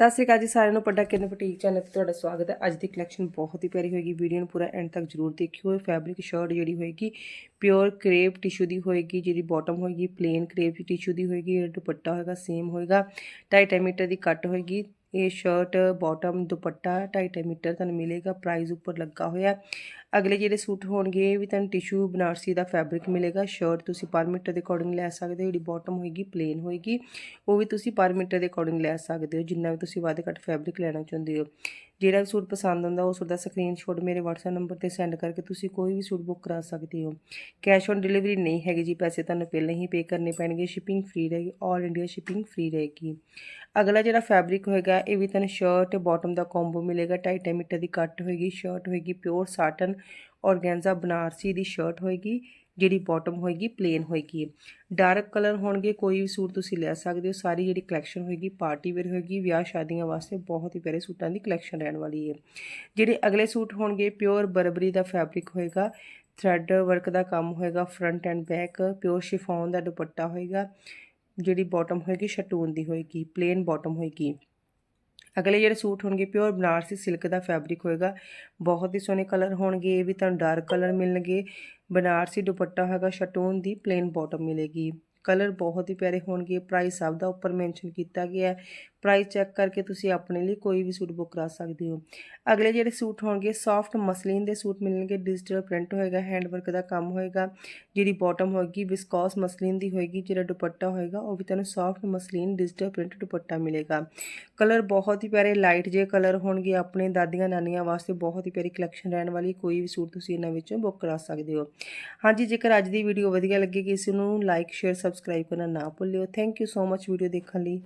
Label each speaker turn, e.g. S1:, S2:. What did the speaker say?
S1: ਸਤਿ ਸ਼੍ਰੀ ਅਕਾਲ ਜੀ ਸਾਰਿਆਂ ਨੂੰ ਪੱਡਾ ਕਿਰਨ ਬੁਟੀਕ ਚੈਨਲ ਤੇ ਤੁਹਾਡਾ ਸਵਾਗਤ ਹੈ। ਅੱਜ ਦੀ ਕਲੈਕਸ਼ਨ ਬਹੁਤ ਹੀ ਪਿਆਰੀ ਹੋਏਗੀ ਵੀਡੀਓ ਨੂੰ ਪੂਰਾ ਐਂਡ ਤੱਕ ਜਰੂਰ ਦੇਖਿਓ। ਫੈਬਰਿਕ ਸ਼ਰਟ ਜਿਹੜੀ ਹੋਏਗੀ ਪਿਓਰ ਕਰੇਪ ਟਿਸ਼ੂ ਦੀ ਹੋਏਗੀ ਜਿਹੜੀ ਬਾਟਮ ਹੋਏਗੀ ਪਲੇਨ ਕਰੇਪ ਟਿਸ਼ੂ ਦੀ ਹੋਏਗੀ ਦੁਪੱਟਾ ਹੋਏਗਾ ਸੇਮ ਹੋਏਗਾ। 2.5 ਮੀਟਰ ਦੀ ਕੱਟ ਹੋਏਗੀ। ਇਹ ਸ਼ਰਟ ਬਾਟਮ ਦੁਪੱਟਾ 2.5 ਮੀਟਰ ਤੁਹਾਨੂੰ ਮਿਲੇਗਾ ਪ੍ਰਾਈਸ ਉੱਪਰ ਲੱਗਾ ਹੋਇਆ। ਅਗਲੇ ਜਿਹੜੇ ਸੂਟ ਹੋਣਗੇ, ਇਹ ਵੀ ਤੁਹਾਨੂੰ ਟਿਸ਼ੂ ਬਨਾਰਸੀ ਦਾ ਫੈਬਰਿਕ ਮਿਲੇਗਾ। ਸ਼ਰਟ ਤੁਸੀਂ ਪਰ ਮੀਟਰ ਦੇ ਅਕੋਰਡਿੰਗ ਲੈ ਸਕਦੇ ਹੋ, ਜਿਹੜੀ ਬਾਟਮ ਹੋਏਗੀ ਪਲੇਨ ਹੋਏਗੀ। ਉਹ ਵੀ ਤੁਸੀਂ ਪਰ ਮੀਟਰ ਦੇ ਅਕੋਰਡਿੰਗ ਲੈ ਸਕਦੇ ਹੋ, ਜਿੰਨਾ ਵੀ ਤੁਸੀਂ ਵੱਧ ਘੱਟ ਫੈਬਰਿਕ ਲੈਣਾ ਚਾਹੁੰਦੇ ਹੋ। ਜਿਹੜਾ ਵੀ ਸੂਟ ਪਸੰਦ ਆਉਂਦਾ ਉਸ ਦਾ ਸਕਰੀਨਸ਼ਾਟ ਮੇਰੇ WhatsApp ਨੰਬਰ ਤੇ ਸੈਂਡ ਕਰਕੇ ਤੁਸੀਂ ਕੋਈ ਵੀ ਸੂਟ ਬੁੱਕ ਕਰਾ ਸਕਦੇ ਹੋ। ਕੈਸ਼ ਔਨ ਡਿਲੀਵਰੀ ਨਹੀਂ ਹੈਗੀ ਜੀ, ਪੈਸੇ ਤੁਹਾਨੂੰ ਪਹਿਲਾਂ ਹੀ ਪੇ ਕਰਨੇ ਪੈਣਗੇ ਸ਼ਿਪਿੰਗ ਫ੍ਰੀ ਰਹੇਗੀ 올 ਇੰਡੀਆ ਸ਼ਿਪਿੰਗ ਫ੍ਰੀ ਰਹੇਗੀ। ਅਗਲਾ ਜਿਹੜਾ ਫੈਬਰਿਕ ਹੋਏਗਾ, ਇਹ ਵੀ ਤੁਹਾਨੂੰ ਸ਼ਰਟ ਬਾਟਮ ਦਾ ਕੰਬੋ ਮਿਲੇਗਾ 2.5 ਮੀਟਰ ਦੀ ਕੱਟ ਹੋਏਗੀ ਸ਼ਰਟ ਹੋਏਗੀ ਪਿਓਰ ਸਾਟਨ ਔਰਗੈਂਜ਼ਾ ਬਨਾਰਸੀ ਦੀ ਸ਼ਰਟ ਹੋਏਗੀ। ਜਿਹੜੀ ਬਾਟਮ ਹੋਏਗੀ ਪਲੇਨ ਹੋਏਗੀ ਡਾਰਕ ਕਲਰ ਹੋਣਗੇ, ਕੋਈ ਵੀ ਸੂਟ ਤੁਸੀਂ ਲੈ ਸਕਦੇ ਹੋ। ਸਾਰੀ ਜਿਹੜੀ ਕਲੈਕਸ਼ਨ ਹੋਏਗੀ ਪਾਰਟੀ ਵੇਅਰ ਹੋਏਗੀ, ਵਿਆਹ ਸ਼ਾਦੀਆਂ ਵਾਸਤੇ ਬਹੁਤ ਹੀ ਪਿਆਰੇ ਸੂਟਾਂ ਦੀ ਕਲੈਕਸ਼ਨ ਰਹਿਣ ਵਾਲੀ ਹੈ ਜਿਹੜੇ ਅਗਲੇ ਸੂਟ ਹੋਣਗੇ ਪਿਓਰ ਬਰਬਰੀ ਦਾ ਫੈਬਰਿਕ ਹੋਏਗਾ ਥ੍ਰੈਡ ਵਰਕ ਦਾ ਕੰਮ ਹੋਏਗਾ front and back pure chiffon ਦਾ ਦੁਪੱਟਾ ਹੋਏਗਾ, ਜਿਹੜੀ ਬਾਟਮ ਹੋਏਗੀ, ਸ਼ਟੂਨ ਦੀ ਹੋਏਗੀ ਪਲੇਨ ਬਾਟਮ ਹੋਏਗੀ। ਅਗਲੇ ਜਿਹੜੇ ਸੂਟ ਹੋਣਗੇ ਪਿਓਰ ਬਨਾਰਸੀ ਸਿਲਕ ਦਾ ਫੈਬਰਿਕ ਹੋਏਗਾ। ਬਹੁਤ ਹੀ ਸੋਹਣੇ ਕਲਰ ਹੋਣਗੇ, ਇਹ ਵੀ ਤੁਹਾਨੂੰ ਡਾਰਕ ਕਲਰ ਮਿਲਣਗੇ। ਬਨਾਰਸੀ ਦੁਪੱਟਾ ਹੋਏਗਾ ਸ਼ਟੂਨ ਦੀ ਪਲੇਨ ਬਾਟਮ ਮਿਲੇਗੀ। ਕਲਰ ਬਹੁਤ ਹੀ ਪਿਆਰੇ ਹੋਣਗੇ। ਪ੍ਰਾਈਸ ਸਭ ਦਾ ਉੱਪਰ ਮੈਂਸ਼ਨ ਕੀਤਾ ਗਿਆ ਹੈ। ਪ੍ਰਾਈਸ ਚੈੱਕ ਕਰਕੇ ਤੁਸੀਂ ਆਪਣੇ ਲਈ ਕੋਈ ਵੀ ਸੂਟ ਬੁੱਕ ਕਰਾ ਸਕਦੇ ਹੋ। ਅਗਲੇ ਜਿਹੜੇ ਸੂਟ ਹੋਣਗੇ ਸੌਫਟ ਮਸਲੀਨ ਦੇ ਸੂਟ ਮਿਲਣਗੇ। ਡਿਜੀਟਲ ਪ੍ਰਿੰਟ ਹੋਏਗਾ ਹੈਂਡਵਰਕ ਦਾ ਕੰਮ ਹੋਏਗਾ, ਜਿਹੜੀ ਬਾਟਮ ਹੋਏਗੀ ਵਿਸਕੋਸ ਮਸਲੀਨ ਦੀ ਹੋਏਗੀ, ਜਿਹੜਾ ਦੁਪੱਟਾ ਹੋਏਗਾ, ਉਹ ਵੀ ਤੁਹਾਨੂੰ soft muslin digital print dupatta ਮਿਲੇਗਾ। ਕਲਰ ਬਹੁਤ ਹੀ ਪਿਆਰੇ ਲਾਈਟ ਜੇ ਕਲਰ ਹੋਣਗੇ। ਆਪਣੇ ਦਾਦੀਆਂ ਨਾਨੀਆਂ ਵਾਸਤੇ ਬਹੁਤ ਹੀ ਪਿਆਰੀ ਕਲੈਕਸ਼ਨ ਰਹਿਣ ਵਾਲੀ ਕੋਈ ਵੀ ਸੂਟ ਤੁਸੀਂ ਇਹਨਾਂ ਵਿੱਚੋਂ ਬੁੱਕ ਕਰਾ ਸਕਦੇ ਹੋ। ਹਾਂਜੀ, ਜੇਕਰ ਅੱਜ ਦੀ ਵੀਡੀਓ ਵਧੀਆ ਲੱਗੇਗੀ ਇਸ ਨੂੰ ਲਾਈਕ ਸ਼ੇਅਰ ਸਬਸਕ੍ਰਾਈਬ ਕਰਨਾ ਨਾ ਭੁੱਲਿਓ। Thank you so much video ਦੇਖਣ ਲਈ।